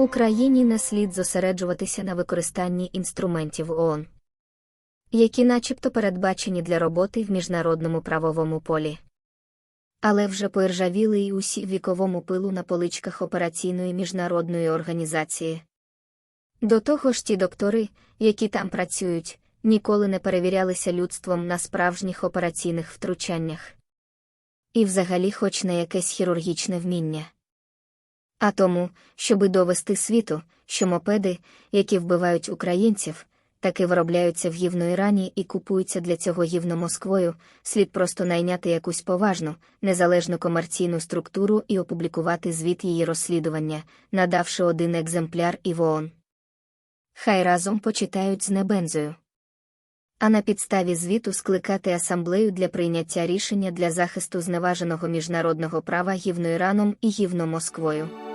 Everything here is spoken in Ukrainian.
Україні не слід зосереджуватися на використанні інструментів ООН, які начебто передбачені для роботи в міжнародному правовому полі. Але вже поіржавіли й усі віковому пилу на поличках операційної міжнародної організації. До того ж ті доктори, які там працюють, ніколи не перевірялися людством на справжніх операційних втручаннях. І взагалі хоч на якесь хірургічне вміння. А тому, щоби довести світу, що мопеди, які вбивають українців, таки виробляються в гівно Ірані і купуються для цього гівно Москвою, слід просто найняти якусь поважну, незалежну комерційну структуру і опублікувати звіт її розслідування, надавши один екземпляр і в. Хай разом почитають з небензою. А на підставі звіту скликати асамблею для прийняття рішення для захисту зневаженого міжнародного права гівно Іраном і гівно Москвою.